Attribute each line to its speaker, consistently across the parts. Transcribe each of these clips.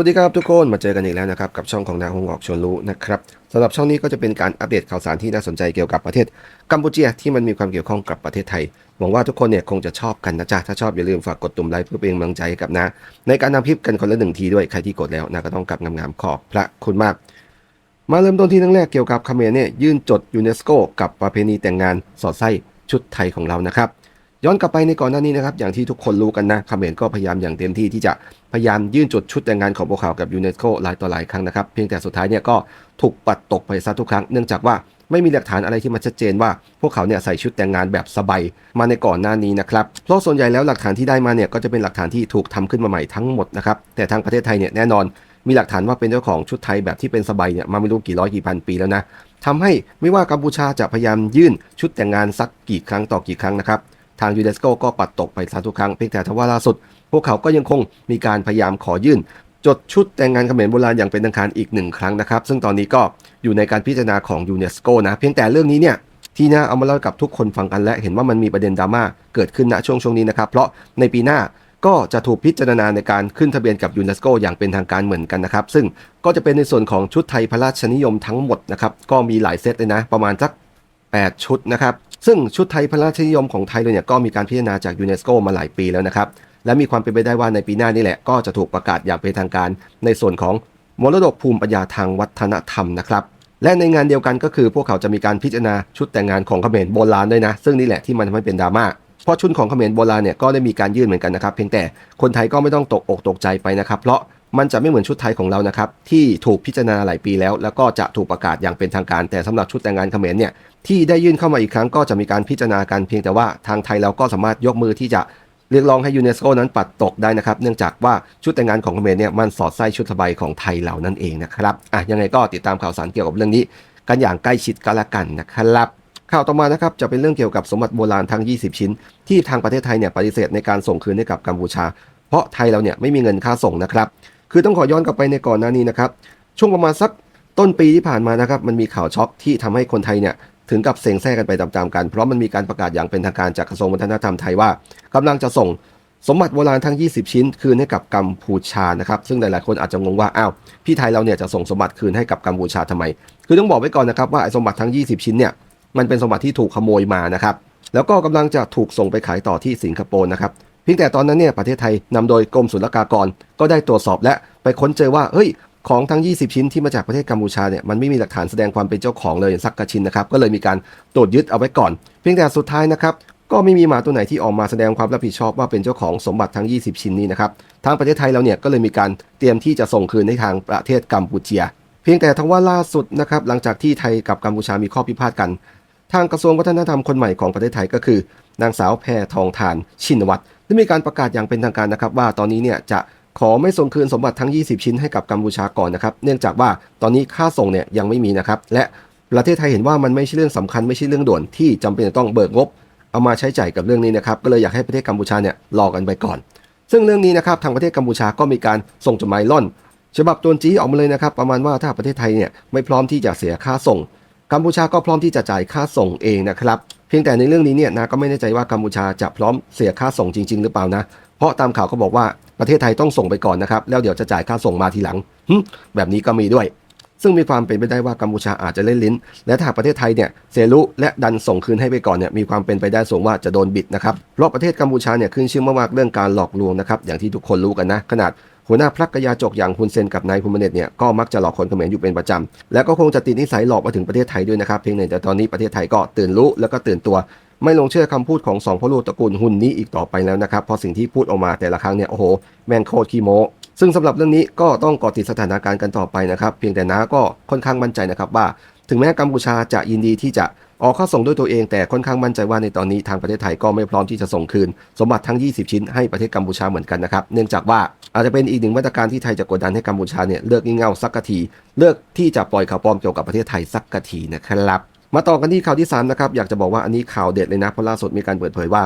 Speaker 1: วัสดีครับทุกคนมาเจอกันอีกแล้วนะครับกับช่องของนาฮงออกชวนรู้นะครับสำหรับช่องนี้ก็จะเป็นการอัปเดตข่าวสารที่น่าสนใจเกี่ยวกับประเทศกัมพูชีที่มันมีความเกี่ยวข้องกับประเทศไทยหวังว่าทุกคนเนี่ยคงจะชอบกันนะจ๊ะถ้าชอบอย่าลืมฝากกดตุ่มไลค์เพื่อเป็นกำลังใจกับนาในการทำคลิปกันคนละหนึ่งทีด้วยใครที่กดแล้วนาก็ต้องกลับงามๆขอบพระคุณมาก มาเริ่มต้นที่เรื่งแรกเกี่ยวกับเขมรเนี่ยยื่นจดยูเนสโกกับประเพณีแต่งงานสอดไส้ชุดไทยของเรานะครับ ย้อนกลับไปในก่อนหน้านี้นะครับอย่างที่ทุกคนรู้กันนะเขมรก็พยายามอย่างเต็มที่ที่จะพยายามยื่นจดชุดแต่งงานของพวกเขากับยูเนสโกหลายต่อหลายครั้งนะครับเพียงแต่สุดท้ายเนี่ยก็ถูกปัดตกไปซะทุกครั้งเนื่องจากว่าไม่มีหลักฐานอะไรที่มันชัดเจนว่าพวกเขาเนี่ยใส่ชุดแต่งงานแบบสบายมาในก่อนหน้านี้นะครับเพราะส่วนใหญ่แล้วหลักฐานที่ได้มาเนี่ยก็จะเป็นหลักฐานที่ถูกทำขึ้นมาใหม่ทั้งหมดนะครับแต่ทางประเทศไทยเนี่ยแน่นอนมีหลักฐานว่าเป็นเจ้าของชุดไทยแบบที่เป็นสบายเนี่ยมาไม่รู้กี่ร้อยกี่พันปีแล้วนะทำให้ไม่ว่ากัมพูชาจะพยายามยื่นชุดแต่งงานสักกี่ครั้งต่อกี่ครั้งนะครับ ทางยูเนสโกก็ปัดตกไปซะทุกครั้งเพียงแต่ทว่าล่าสุด พวกเขาก็ยังคงมีการพยายามขอยื่น จดชุดแต่งงานเขมรโบราณอย่างเป็นทางการอีกหนึ่งครั้งนะครับ ซึ่งตอนนี้ก็อยู่ในการพิจารณาของยูเนสโกนะเพียงแต่เรื่องนี้เนี่ยที่น่าเอามาเล่ากับทุกคนฟังกันและเห็นว่ามันมีประเด็นดราม่าเกิดขึ้นณช่วงช่วงนี้นะครับเพราะในปีหน้าก็จะถูกพิจารณาในการขึ้นทะเบียนกับยูเนสโกอย่างเป็นทางการเหมือนกันนะครับ ซึ่งก็จะเป็นในส่วนของชุดไทยพระราชนิยมทั้งหมดนะครับ ก็มีหลายเซตเลยนะ ประมาณสัก 8 ชุดนะครับ ซึ่งชุดไทยพระราชนิยมของไทยเลยเนี่ยก็มีการพิจารณาจากยูเนสโกมาหลายปีแล้วนะครับ และมีความเป็นไปได้ว่าในปีหน้านี่แหละ ก็จะถูกประกาศอย่างเป็นทางการ ในส่วนของมรดกภูมิปัญญาทางวัฒนธรรมนะครับ และในงานเดียวกันก็คือพวกเขาจะมีการพิจารณาชุดแต่งงานของเขมรโบราณด้วยนะ ซึ่งนี่แหละที่มันทำให้เป็นดราม่าเพราะชุดของเขมรโบราณเนี่ยก็ได้มีการยื่นเหมือนกันนะครับ เพียงแต่คนไทยก็ไม่ต้องตกอกตกใจไปนะครับ เพราะ มันจะไม่เหมือนชุดไทยของเรานะครับที่ถูกพิจารณาหลายปีแล้ว แล้วก็จะถูกประกาศอย่างเป็นทางการ แต่สำหรับชุดแต่งงานเขมรเนี่ยที่ได้ยื่นเข้ามาอีกครั้งก็จะมีการพิจารณากันเพียงแต่ว่าทางไทยเราก็สามารถยกมือที่จะเรียกร้องให้ยูเนสโกนั้นปัดตกได้นะครับ เนื่องจากว่าชุดแต่งงานของเขมรเนี่ยมันสอดไส้ชุดสบายของไทยเรานั่นเองนะครับอะยังไงก็ติดตามข่าวสารเกี่ยวกับเรื่องนี้ กันอย่างใกล้ชิดกันละกันนะครับข่าวต่อมานะครับจะเป็นเรื่องเกี่ยวกับสมบัติโบราณทั้ง 20 ชิ้น ที่ทางประเทศไทยเนี่ยปฏิเสธในการส่งคืนให้กับกัมพูชา เพราะไทยเราเนี่ยไม่มีเงินค่าส่งนะครับ คือต้องขอย้อนกลับไปในก่อนหน้านี้นะครับช่วงประมาณสักต้นปีที่ผ่านมานะครับมันมีข่าวช็อกที่ทำให้คนไทยเนี่ยถึงกับเซ็งแซ่กันไปตามๆกัน เพราะมันมีการประกาศอย่างเป็นทางการจากกระทรวงวัฒนธรรมไทยว่ากำลังจะส่งสมบัติโบราณทั้ง 20 ชิ้น คืนให้กับกัมพูชานะครับซึ่งหลายๆคนอาจจะงงว่าอ้าวพี่ไทยเราเนี่ยจะส่งสมบัติคืนให้กับกัมพูชาทำไม คือต้องบอกไว้ก่อนนะครับว่าสมบัติทั้ง 20 ชิ้นเนี่ยมันเป็นสมบัติที่ถูกขโมยมานะครับแล้วก็กำลังจะถูกส่งไปขายต่อที่สิงคโปร์นะครับ พียงแต่ตอนนั้นเนี่ยประเทศไทยนำโดยกรมศุลกากร ก็ได้ตรวจสอบและไปค้นเจอว่าเฮ้ยของทั้ง 20 ชิ้นที่มาจากประเทศกัมพูชาเนี่ยมันไม่มีหลักฐานแสดงความเป็นเจ้าของเลยสักกระชิ้นนะครับก็เลยมีการตรวจยึดเอาไว้ก่อน เพียงแต่สุดท้ายนะครับก็ไม่มีหมาตัวไหนที่ออกมาแสดงความรับผิดชอบว่าเป็นเจ้าของสมบัติทั้ง 20 ชิ้นนี้นะครับทางประเทศไทยเราเนี่ยก็เลยมีการเตรียมที่จะส่งคืนให้ทางประเทศกัมพูชีเพียงแต่ทั้งว่าล่าสุดนะครับหลังจากที่ไทยกับกัมพูชามีข้อพิพาทกัน ทางกระทรวงวัฒนธรรมคนใหม่ของประเทศไทยก็คือ นางสาวแพทองทานชินวัตร ได้มีการประกาศอย่างเป็นทางการนะครับว่าตอนนี้เนี่ยจะขอไม่ส่งคืนสมบัติทั้ง 20 ชิ้นให้กับกัมพูชาก่อนนะครับ เนื่องจากว่าตอนนี้ค่าส่งเนี่ยยังไม่มีนะครับ และประเทศไทยเห็นว่ามันไม่ใช่เรื่องสำคัญไม่ใช่เรื่องด่วนที่จำเป็นจะต้องเบิกงบ เอามาใช้จ่ายกับเรื่องนี้นะครับ ก็เลยอยากให้ประเทศกัมพูชาเนี่ยรอกันไปก่อน ซึ่งเรื่องนี้นะครับทางประเทศกัมพูชาก็มีการส่งจดหมายล่อน ฉบับตัวจีออกมาเลยนะครับ ประมาณว่าถ้าประเทศไทยเนี่ยไม่พร้อมที่จะเสียค่าส่ง กัมพูชาก็พร้อมที่จะจ่ายค่าส่งเองนะครับเพียงแต่ในเรื่องนี้เนี่ยนะก็ไม่แน่ใจว่ากัมพูชาจะพร้อมเสียค่าส่งจริง ๆ หรือเปล่านะ เพราะตามข่าวเขาบอกว่าประเทศไทยต้องส่งไปก่อนนะครับ แล้วเดี๋ยวจะจ่ายค่าส่งมาทีหลังแบบนี้ก็มีด้วย ซึ่งมีความเป็นไปได้ว่ากัมพูชาอาจจะเล่นลิ้น และถ้าประเทศไทยเนี่ยเซรุและดันส่งคืนให้ไปก่อนเนี่ยมีความเป็นไปได้สูงว่าจะโดนบิดนะครับเพราะประเทศกัมพูชาเนี่ยขึ้นชื่อมากๆเรื่องการหลอกลวงนะครับอย่างที่ทุกคนรู้กันนะขนาด หัวหน้าพรรคกยาจกอย่างฮุนเซนกับนายภูมิเนตเนี่ยก็มักจะหลอกคนเขมรอยู่เป็นประจำ และก็คงจะติดนิสัยหลอกมาถึงประเทศไทยด้วยนะครับเพียงแต่ตอนนี้ประเทศไทยก็ตื่นรู้แล้วก็ตื่นตัว ไม่ลงเชื่อคำพูดของสองพ่อลูกตระกูลหุนนี้อีกต่อไปแล้วนะครับเพราะสิ่งที่พูดออกมาแต่ละครั้งเนี่ยโอ้โหแม่งโคตรขี้โมซึ่งสำหรับเรื่องนี้ก็ต้องเกาะติดสถานการณ์กันต่อไปนะครับ เพียงแต่น้าก็ค่อนข้างมั่นใจนะครับว่า ถึงแม้กัมพูชาจะยินดีที่จะ ออกข้าส่งด้วยตัวเองแต่ค่อนข้างมั่นใจว่าในตอนนี้ทางประเทศไทยก็ไม่พร้อมที่จะส่งคืน สมบัติทั้ง 20 ชิ้นให้ประเทศกัมพูชาเหมือนกันนะครับ เนื่องจากว่าอาจจะเป็นอีกหนึ่งมาตรการที่ไทยจะกดดันให้กัมพูชาเนี่ยเลิกงี่เง่าสักกะที เลิกที่จะปล่อยข่าวปลอมเกี่ยวกับประเทศไทยสักกะทีนะครับมาต่อกันที่ข่าวที่3นะครับอยากจะบอกว่าอันนี้ข่าวเด็ดเลยนะเพราะล่าสุดมีการเปิดเผยว่า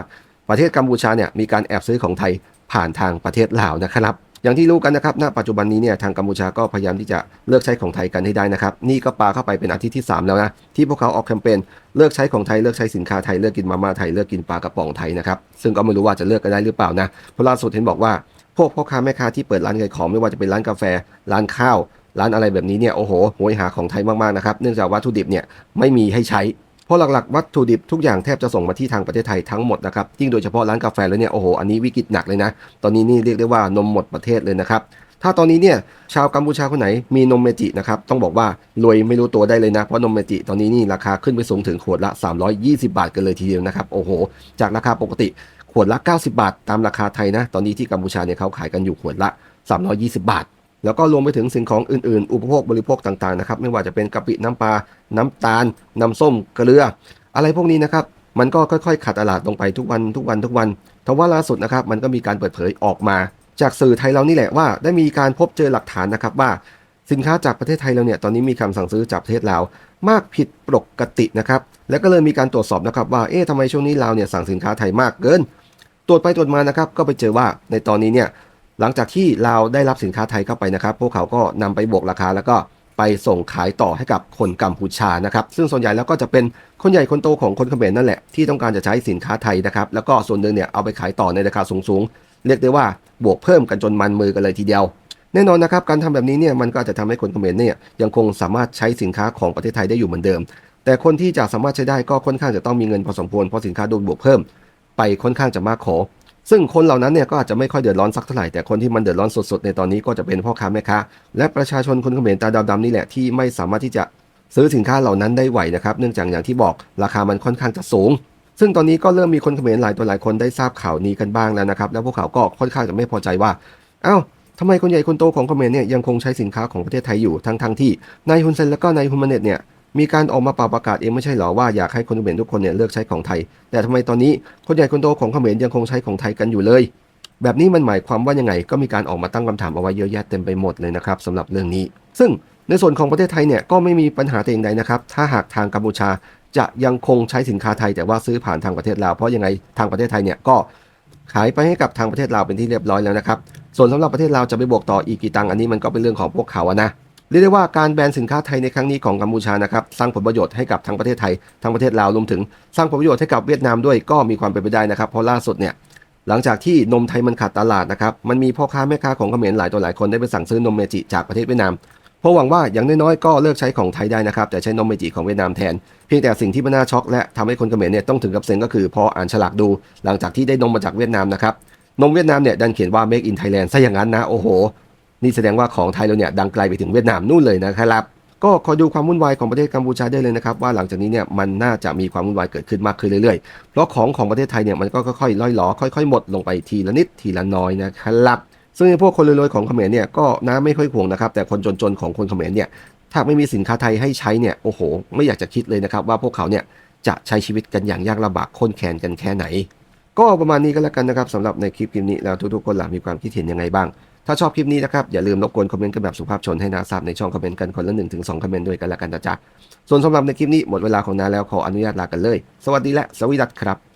Speaker 1: ประเทศกัมพูชาเนี่ยมีการแอบซื้อของไทยผ่านทางประเทศลาวนะครับ อย่างที่รู้กันนะครับ ณ ปัจจุบันนี้เนี่ยทางกัมพูชาก็พยายามที่จะเลิกใช้ของไทยกันให้ได้นะครับ นี่ก็ปาเข้าไปเป็นอาทิตย์ที่ 3 แล้วนะ ที่พวกเขาออกแคมเปญเลิกใช้ของไทยเลิกใช้สินค้าไทยเลิกกินมาม่าไทยเลิกกินปลากระป๋องไทยนะครับ ซึ่งก็ไม่รู้ว่าจะเลิกกันได้หรือเปล่านะเพราะล่าสุดเห็นบอกว่า พวกพ่อค้าแม่ค้าที่เปิดร้านขายของไม่ว่าจะเป็นร้านกาแฟ ร้านข้าว ร้านอะไรแบบนี้เนี่ยโอ้โหโหยหาของไทยมากๆนะครับเนื่องจากวัตถุดิบเนี่ยไม่มีให้ใช้ เพราะหลักๆ วัตถุดิบทุกอย่างแทบจะส่งมาที่ทางประเทศไทยทั้งหมดนะครับยิ่งโดยเฉพาะร้านกาแฟแล้วเนี่ยโอ้โหอันนี้วิกฤตหนักเลยนะ ตอนนี้นี่เรียกได้ว่านมหมดประเทศเลยนะครับถ้าตอนนี้เนี่ยชาวกัมพูชาคนไหนมีนมเมจินะครับต้องบอกว่ารวยไม่รู้ตัวได้เลยนะ เพราะนมเมจิตอนนี้นี่ราคาขึ้นไปสูงถึงขวดละ 320 บาทกันเลยทีเดียวนะครับโอ้โห จากราคาปกติขวดละ 90 บาท ตามราคาไทยนะ ตอนนี้ที่กัมพูชาเนี่ยเขาขายกันอยู่ขวดละ 320 บาท แล้วก็รวมไปถึงสิ่งของอื่นๆ อุปโภคบริโภคต่างๆนะครับไม่ว่าจะเป็นกะปิน้ำปลา น้ำตาล น้ำส้มเกลือ อะไรพวกนี้นะครับมันก็ค่อยๆ ขาดตลาดลงไปทุกวันทุกวันทุกวันทว่าล่าสุดนะครับมันก็มีการเปิดเผยออกมา จากสื่อไทยเรานี่แหละว่า ได้มีการพบเจอหลักฐานนะครับว่า สินค้าจากประเทศไทยเราเนี่ยตอนนี้มีคำสั่งซื้อจากประเทศลาวมากผิดปกตินะครับแล้วก็เลยมีการตรวจสอบนะครับว่าเอ๊ะทำไมช่วงนี้ลาวเนี่ยสั่งสินค้าไทยมากเกิน ตรวจไปตรวจมานะครับก็ไปเจอว่าในตอนนี้เนี่ย หลังจากที่ลาวได้รับสินค้าไทยเข้าไปนะครับ พวกเขาก็นำไปบวกราคาแล้วก็ไปส่งขายต่อให้กับคนกัมพูชานะครับ ซึ่งส่วนใหญ่แล้วก็จะเป็นคนใหญ่คนโตของคนเขมรนั่นแหละที่ต้องการจะใช้สินค้าไทยนะครับ แล้วก็ส่วนหนึ่งเนี่ยเอาไปขายต่อในราคาสูงๆ เรียกได้ว่าบวกเพิ่มกันจนมันมือกันเลยทีเดียว แน่นอนนะครับการทำแบบนี้เนี่ยมันก็จะทำให้คนเขมรเนี่ยยังคงสามารถใช้สินค้าของประเทศไทยได้อยู่เหมือนเดิม แต่คนที่จะสามารถใช้ได้ก็ค่อนข้างจะต้องมีเงินพอสมควรเพราะสินค้าโดนบวกเพิ่ม ไปค่อนข้างจะมากขอ ซึ่งคนเหล่านั้นเนี่ยก็อาจจะไม่ค่อยเดือดร้อนสักเท่าไหร่แต่คนที่มันเดือดร้อนสดๆในตอนนี้ก็จะเป็นพ่อค้าแม่ค้าและประชาชนคนเขมรตาดำๆนี่แหละที่ไม่สามารถที่จะซื้อสินค้าเหล่านั้นได้ไหวนะครับ เนื่องจากอย่างที่บอกราคามันค่อนข้างจะสูง ซึ่งตอนนี้ก็เริ่มมีคนเขมรหลายตัวหลายคนได้ทราบข่าวนี้กันบ้างแล้วนะครับ แล้วพวกเขาก็ค่อนข้างจะไม่พอใจว่า เอ้าทำไมคนใหญ่คนโตของเขมรเนี่ยยังคงใช้สินค้าของประเทศไทยอยู่ทั้งทงๆที่นายฮุนเซนและก็นายฮุนมาเนตเนี่ย มีการออกมาเป่าประกาศเองไม่ใช่หรอว่าอยากให้คนเขมรทุกคนเนี่ยเลือกใช้ของไทย แต่ทำไมตอนนี้คนใหญ่คนโตของเขมรยังคงใช้ของไทยกันอยู่เลย แบบนี้มันหมายความว่ายังไง ก็มีการออกมาตั้งคำถามเอาไว้เยอะแยะเต็มไปหมดเลยนะครับสำหรับเรื่องนี้ ซึ่งในส่วนของประเทศไทยเนี่ยก็ไม่มีปัญหาแต่อย่างใดนะครับ ถ้าหากทางกัมพูชาจะยังคงใช้สินค้าไทย แต่ว่าซื้อผ่านทางประเทศลาวเพราะยังไงทางประเทศไทยเนี่ยก็ขายไปให้กับทางประเทศลาวเป็นที่เรียบร้อยแล้วนะครับ ส่วนสำหรับประเทศลาวจะไปบวกต่ออีกกี่ตังค์อันนี้มันก็เป็นเรื่องของพวกเขาอะนะ เรียกได้ว่าการแบนสินค้าไทยในครั้งนี้ของกัมพูชานะครับสร้างผลประโยชน์ให้กับทั้งประเทศไทยทั้งประเทศลาวรวมถึง สร้างผลประโยชน์ให้กับเวียดนามด้วยก็มีความเป็นไปได้นะครับเพราะล่าสุดเนี่ยหลังจากที่นมไทยมันขาดตลาดนะครับมันมีพ่อค้าแม่ค้าของเขมรหลายตัวหลายคนได้ไปสั่งซื้อนมเมจิจากประเทศเวียดนามเพราะหวังว่าอย่างน้อยๆก็เลิกใช้ของไทยได้นะครับแต่ใช้นมเมจิของเวียดนามแทน เพียงแต่สิ่งที่มันน่าช็อกและทำให้คนเขมรเนี่ยต้องถึงกับเซ็งก็คือพออ่านฉลากดู หลังจากที่ได้นมมาจากเวียดนามนะครับนมเวียดนามเนี่ยดันเขียนว่า make in Thailand ซะอย่างนั้นนะโอ้โห นี่แสดงว่าของไทยเราเนี่ยดังไกลไปถึงเวียดนามนู่นเลยนะครับก็คอยดูความวุ่นวายของประเทศกัมพูชาได้เลยนะครับว่าหลังจากนี้เนี่ยมันน่าจะมีความวุ่นวายเกิดขึ้นมากขึ้นเรื่อยๆ เพราะของของประเทศไทยเนี่ยมันก็ค่อยๆล่อยหลอค่อยๆ หมดลงไปทีละนิดทีละน้อยนะครับซึ่งพวกคนรวยๆของเขมรเนี่ยก็น้าไม่ค่อยห่วงนะครับแต่คนจนๆของคนเขมรเนี่ยถ้าไม่มีสินค้าไทยให้ใช้เนี่ยโอ้โห ไม่อยากจะคิดเลยนะครับว่าพวกเขาเนี่ยจะใช้ชีวิตกันอย่างยากลำบากข้นแค้นกันแค่ไหน ก็ประมาณนี้ก็แล้วกันนะครับสำหรับในคลิปคลิปนี้แล้วทุกๆคนหลังมีความคิดเห็นยังไงบ้าง ถ้าชอบคลิปนี้นะครับ อย่าลืมรบกวนคอมเมนต์กันแบบสุภาพชนให้นาทราบในช่องคอมเมนต์กันคนละหนึ่งถึงสองคอมเมนต์ด้วยกันละกันนะจ๊ะส่วนสำหรับในคลิปนี้หมดเวลาของนาแล้วขออนุญาตลากันเลย สวัสดีและสวีดัตครับ